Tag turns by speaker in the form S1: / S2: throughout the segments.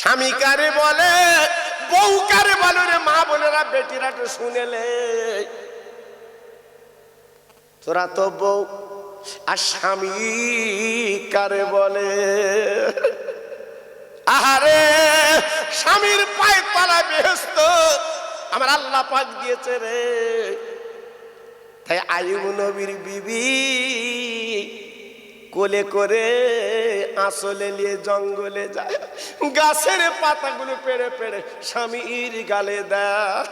S1: স্বামী কারে বলে, বউ কারে বলে রে মা বোনেরা, বেটিরা তো শুনেলে তোরা তো বউ আর স্বামী কারে বলে। আহারে, স্বামীর পায়ের তলা বেহস্ত, আমার আল্লাহ পাক দিয়েছে রে। তাই আয়ুব নবীর বিবি কোলে করে আসলে নিয়ে জঙ্গলে যায়। গাছের পাতাগুলো পেড়ে পেড়ে স্বামীর গালে দেয়।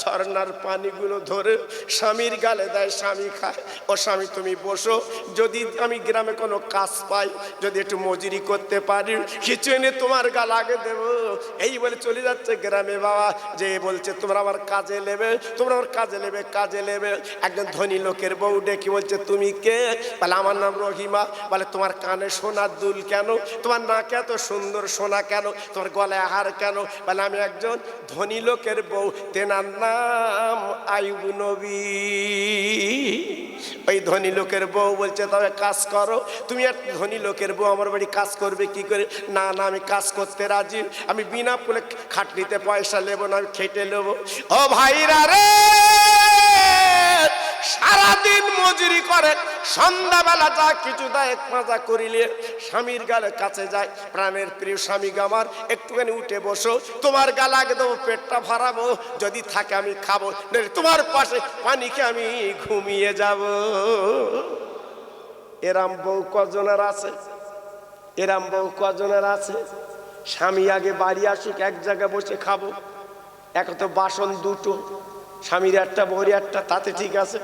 S1: ঝর্নার পানিগুলো ধরে স্বামীর গালে দেয়, স্বামী খায় ও স্বামী, তুমি বসো। যদি আমি গ্রামে কোনো কাজ পাই, যদি একটু মজুরি করতে পারি, কিছু এনে তোমার গাল আগে দেবো। এই বলে চলে যাচ্ছে গ্রামে বাবা। যে বলছে, তোমরা আমার কাজে নেবে, তোমরা আমার কাজে নেবে কাজে নেবে। একজন ধনী লোকের বউ ডেকে বলছে, তুমি কে? বলে, আমার নাম রহিমা। বলে, তোমার কানে সোনার দুল কেন? তোমার নাকে এত সুন্দর সোনা কেন? তোমার গলায় হার কেন? বলে, আমি একজন ধনী লোকের বউ। তেনার নাম আয়ুব নবী। ওই ধনী লোকের বউ বলছে তবে কাজ করো। তুমি আর ধনী লোকের বউ, আমার বাড়ি কাজ করবে কি করে? না না, আমি কাজ করতে রাজি। আমি বিনা পুলে খাটনিতে পয়সা নেব না, আমি খেটে নেব। ও ভাইরা রে, সারাদিন মজুরি করে সন্ধ্যাবেলা যা কিছু দেয় এক মাজা করিলে স্বামীর গালে কাছে যায়। প্রাণের প্রিয় স্বামী গামার একটুখানি উঠে বসো। তোমার গালে আগে দেবো, পেটটা ভরাবো। যদি থাকে আমি খাব। তোমার পাশে পানি খেয়ে আমি ঘুমিয়ে যাব। এরাম বউ কজনের আছে? এরাম বউ কজনের আছে? স্বামী আগে বাড়ি আসুক, এক জায়গায় বসে খাব। এক তো বাসন দুটো। স্বামীর একটা বউর একটা, তাতে ঠিক আছে।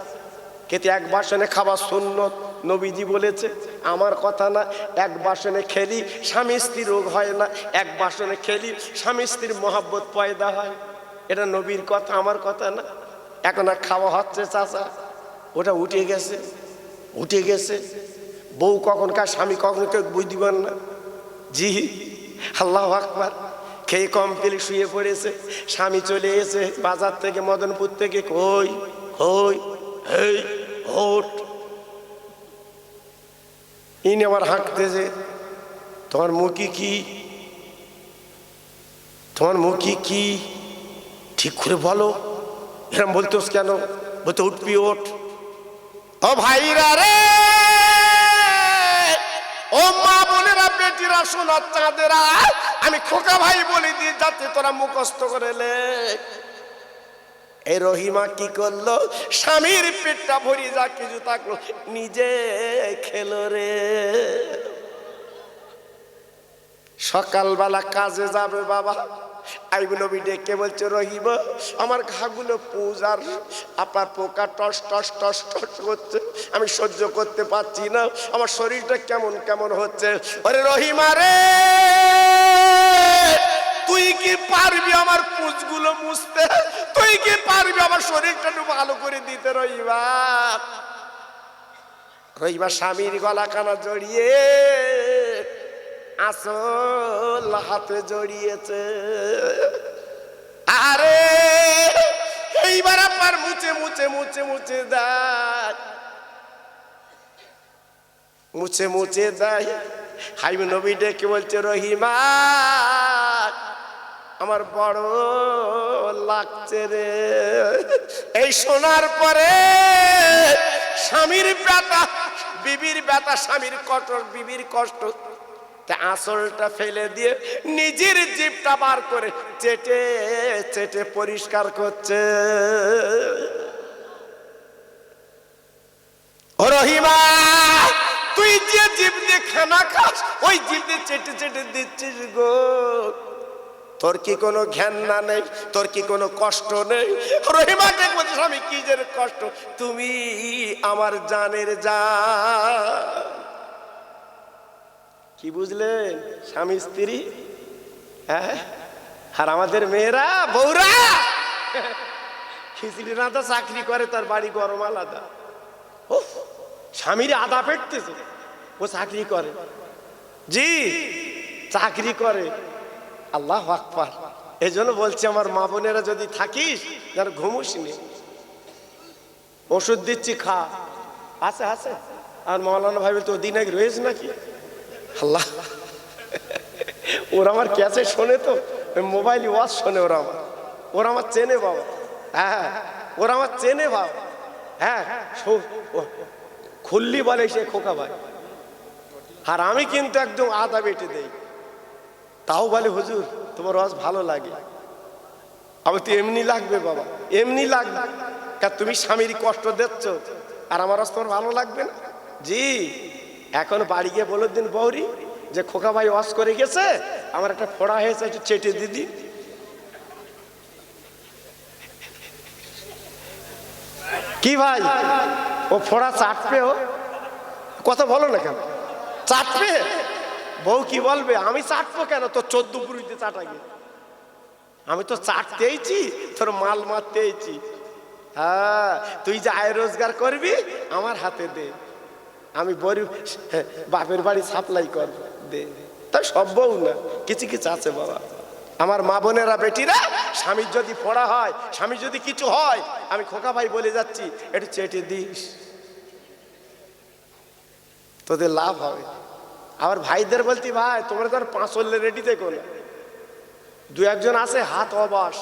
S1: কিন্তু এক বাসনে খাবার সুন্নত, নবীজি বলেছে, আমার কথা না, এক বাসনে খেলি স্বামী স্ত্রী রোগ হয় না, এক বাসনে খেলি স্বামী স্ত্রীর মহাব্বত পয়দা হয়। এটা নবীর কথা, আমার কথা না। এখন আর খাওয়া হচ্ছে, চাচা। ওটা উঠে গেছে উঠে গেছে। বউ কখন কার স্বামী কখন কেউ বুঝদিবেন না। জি, আল্লাহ আকবার। খেয়ে কম পেলে শুয়ে পড়েছে। স্বামী চলে এসে বাজার থেকে, মদনপুর থেকে। কই কই, এই। ওট ইনি আবার হাঁকতেছে। তোমার মুখি কি? তোমার মুখি কি? ঠিক করে বলো। এরম বলতোস কেন? বলতে উঠবি ওঠ। ও ভাইরা রে! ও মা বোনেরা, বেটিরা শোনো চাঁদেরা, আমি খোকা ভাই বলে দিই যাতে তোরা মুখস্থ করে লে এই রহিমা কি করল? স্বামীর পেটটা ভরি যা কিছু থাকল নিজে খেলো রে। সকালবেলা কাজে যাবে বাবা। আইব নবী ডেকে বলছে রহিব আমার ঘাগুলো পূজার। আপনার পোকা টস টস টস টস করছে। আমি সহ্য করতে পারছি না। আমার শরীরটা কেমন কেমন হচ্ছে? ওরে রহিমা রে! শরীরটা ভালো করে দিতে রহিবা রহিবা স্বামীর গলা কানা জড়িয়ে, আসল হাতে জড়িয়েছে। আরে, এইবার আপনার মুছে মুছে মুছে মুছে দেয়। মুছে মুছে দেয়। হাইম নবী ডেকে বলছে, রহিমা আমার বড় লাগছে রে। এই শোনার পরে স্বামীর ব্যথা, বিবির ব্যথা, স্বামীর কষ্ট বিবির কষ্ট। আঁচলটা ফেলে দিয়ে নিজের জিপটা বার করে চেটে চেটে পরিষ্কার করছে। রহিমা, তুই যে জিপ দিয়ে খানা খাস, ওই জিপ দিয়ে চেটে চেটে দিচ্ছিস গো। তোর কি কোনো ঘ্যান্না নেই? তোর কি কোনো কষ্ট নেই? রহিমাকে বলছিস আমি কি যে কষ্ট? তুমি আমার জানের যা। কি বুঝলেন স্বামী, স্ত্রী? হ্যাঁ? আর আমাদের মেয়েরা বৌরা খিচড়ি রাঁধা, চাকরি করে, তার বাড়ি গরম আলাদা। ও স্বামীর আদা পেটতেছে ও চাকরি করে। জি, চাকরি করে। আল্লাহ আকবার। এই জন্য বলছি, আমার মা বোনেরা যদি থাকিস যেন ঘুমুস নি। ওষুধ দিচ্ছি, খা। আছে আছে। আর মৌলানা ভাই তো দিন আগে রয়েছে নাকি? আল্লাহ। ওরা আমার ক্যাসে শোনে তো। মোবাইল ওয়াজ শোনে ওরা আমার। ওরা আমার চেনে বাবা। হ্যাঁ ওরা আমার চেনে বাবা। হ্যাঁ ও- বলে সে খোকা ভাই। আর আমি কিন্তু একদম আদা বেটে দেই। তাও বলে, হুজুর, তোমার রস ভালো লাগে। আমার তো এমনি লাগবে বাবা, এমনি লাগবে। কা, তুমি স্বামীর কষ্ট দিচ্ছ আর আমার রস তোমার ভালো লাগবে না? জি, এখন বাড়ি গিয়ে বলে দিন বৌরি যে, খোকা ভাই ওয়াশ করে গেছে, আমার একটা ফোড়া হয়েছে, একটু চেটে দিদি কি ভাই? ও ফোড়া চাটবে ও? কথা বলো না কেন? চাটবে? বউ কি বলবে, আমি চাটবো কেন? তো চোদ্দ পুরুষতে চাটাগে আমি তো চাটতেইছি তোর মাল মারতেইছি হ্যাঁ তুই যে আয় রোজগার করবি, আমার হাতে দে। আমি গরিব বাপের বাড়ি সাপ্লাই কর, দে। তা সব বউ না, কিছু কিছু আছে বাবা। আমার মা বোনেরা, বেটিরা, স্বামীর যদি পড়া হয় স্বামী যদি কিছু হয়, আমি খোকা ভাই বলে যাচ্ছি, একটু চেটে দিস। তোদের লাভ হবে। আবার ভাইদের বলতি, ভাই, তোমরা তো আর পাঁচলে রেডি দেখো না। দু একজন আছে, হাত অবাস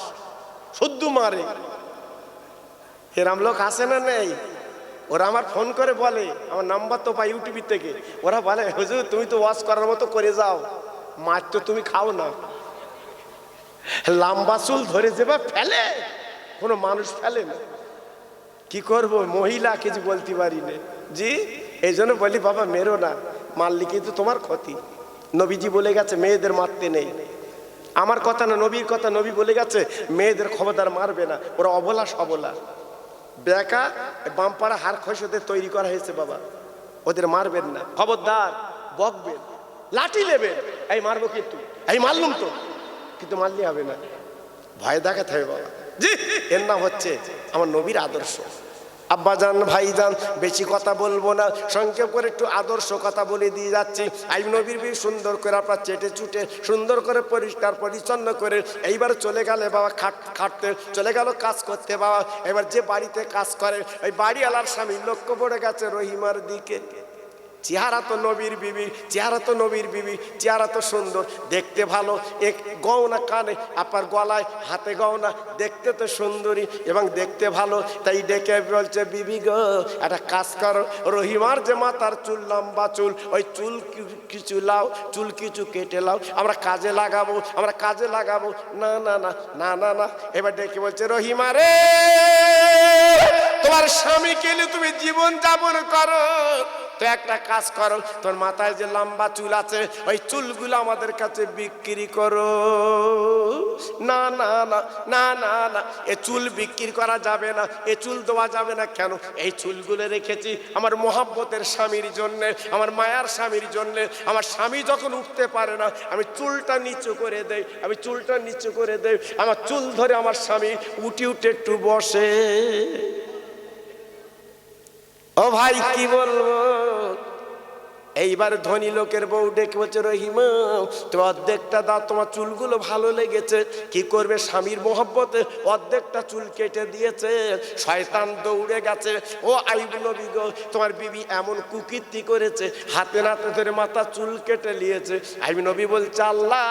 S1: শুদ্ধ মারে। এরাম লোক আসে না নেই? ওরা আমার ফোন করে বলে, আমার নাম্বার তো পাই ইউটিউব থেকে। ওরা বলে, হুজুর, তুমি তো ওয়াশ করার মতো করে যাও, মাছ তো তুমি খাও না। লাম্বা চুল ধরে যাবে ফেলে, কোনো মানুষ ফেলে না। কি করব, মহিলা কিছু বলতে পারি না। জি, এই জন্য বলি, বাবা, মেরো না। মারলে কিন্তু তোমার ক্ষতি। নবীজি বলে গেছে, মেয়েদের মারতে নেই। আমার কথা না নবীর কথা, নবী বলে গেছে, মেয়েদের খবরদার মারবে না। ওরা অবলা সবলা। বেকা বামপাড়া হার খসতে তৈরি করা হয়েছে বাবা। ওদের মারবেন না। খবরদার, বকবেন, লাঠি নেবেন। এই মারবো কিন্তু। এই মারলুম তো। কিন্তু মারলে হবে না। ভয় দেখাতে হবে বাবা। জি, এর নাম হচ্ছে আমার নবীর আদর্শ। আব্বাজান ভাইজান বেশি কথা বলব না। সংক্ষেপ করে একটু আদর্শ কথা বলে দিয়ে যাচ্ছি। আই নবীর বীর সুন্দর করে আপনার চেটে চুটে, সুন্দর করে পরিষ্কার, পরিচ্ছন্ন করে এইবার চলে গেলে বাবা, খাট, খাটতে, চলে গেল কাজ করতে বাবা। এবার যে বাড়িতে কাজ করে, ওই বাড়িওয়ালার স্বামী লক্ষ্য পড়ে গেছে রহিমার দিকে। চেহারা তো নবীর বিবি, চেহারা তো নবীর বিবি, চেহারা তো সুন্দর, দেখতে ভালো। এক গহনা কানে আপার গলায়, হাতে গহনা দেখতে তো সুন্দরী এবং দেখতে ভালো। তাই ডেকে বলছে, বিবি গো, একটা কাজ করো, রহিমার যে মাথার চুল, লম্বা চুল, ওই চুল কিছু লাও, চুল কিছু কেটে লাও, আমরা কাজে লাগাবো, আমরা কাজে লাগাবো। না না না না না না। এবার ডেকে বলছে, রহিমা রে, তোমার স্বামী কেলে তুমি জীবন যাপন করো। তো একটা কাজ করো, তোর মাথায় যে লম্বা চুল আছে, ওই চুলগুলো আমাদের কাছে বিক্রি করো। না না না না না না, এ চুল বিক্রি করা যাবে না, এ চুল দেওয়া যাবে না কেন? এই চুলগুলো রেখেছি আমার মোহাব্বতের স্বামীর জন্যে, আমার মায়ার স্বামীর জন্যে, আমার স্বামী যখন উঠতে পারে না, আমি চুলটা নিচু করে দেই, আমি চুলটা নিচু করে দেই, আমার চুল ধরে আমার স্বামী উঠি, উঠে একটু বসে। ও ভাই কি বলব? এইবার ধনী লোকের বউ ডেকে বলছে রহিমা, তুমি অর্ধেকটা দাও, তোমার চুলগুলো ভালো লেগেছে। কি করবে স্বামীর মোহব্বতে? অর্ধেকটা চুল কেটে দিয়েছে, শয়তান দৌড়ে গেছে। ও আইব নবী গো, তোমার বিবি এমন কুকীর্তি করেছে, হাতে নাতে ধরে মাথা চুল কেটে নিয়েছে। আইব নবী বলছে, আল্লাহ,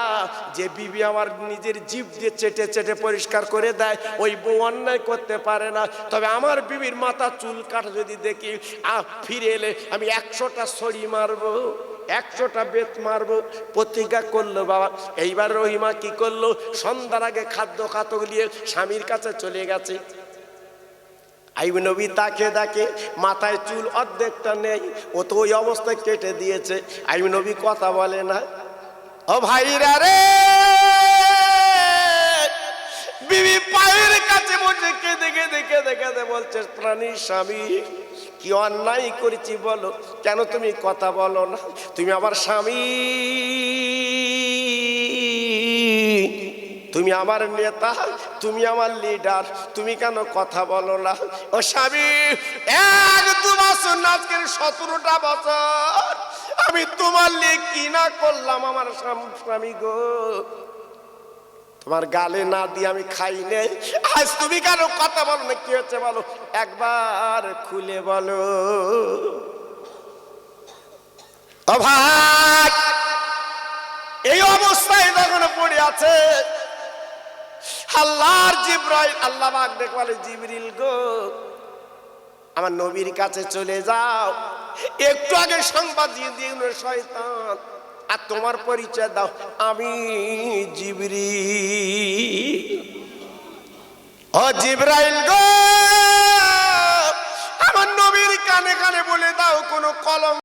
S1: যে বিবি আমার নিজের জীব দিয়ে চেটে চেটে পরিষ্কার করে দেয়, ওই বউ অন্যায় করতে পারে না। তবে আমার বিবির মাথা চুল কাটা যদি দেখি ফিরে এলে আমি একশোটা ছড়ি মারবো, একশোটা বেত মারবো, প্রতিজ্ঞা করল বাবা। এইবার রহিমা কি করল? সন্ধ্যার আগে খাদ্য খাতক নিয়ে স্বামীর কাছে চলে গেছে। আইব নবী তাকে ডাকে মাথায় চুল অর্ধেকটা নেই, ও তো ওই অবস্থায় কেটে দিয়েছে। আইব নবী কথা বলে না। ও ভাইরা রে! বিবি পায়ের কাছে বসে কেঁদে কেঁদে কেঁদে কেঁদে বলছে, প্রাণীর স্বামী কি অন্যায় করেছি বলো? কেন তুমি কথা বলো না? তুমি আমার স্বামী। তুমি আমার নেতা, তুমি আমার লিডার তুমি কেন কথা বলো না? ও স্বামী, এক দু বছর আজকের সতেরোটা বছর আমি তোমার লিয়ে কি না করলাম আমার স্বামী গো? তোমার গালে না দিয়ে আমি খাই নেই। আজ তুমি কেন কথা বলো না? কি হচ্ছে বলো? একবার খুলে বলো। অভাগ! এই অবস্থায় যখন পড়ে আছে। আল্লাহর জিব্রাইল, আল্লাহ পাক ডেকে বলে, জিবরিল গো, আমার নবীর কাছে চলে যাও। একটু আগে সংবাদ দিয়ে দিন শয়তান। আর তোমার পরিচয় দাও, আমি জিবরি ও জিব্রাইল গো! আমার নবীর কানে কানে বলে দাও কোনো কলম।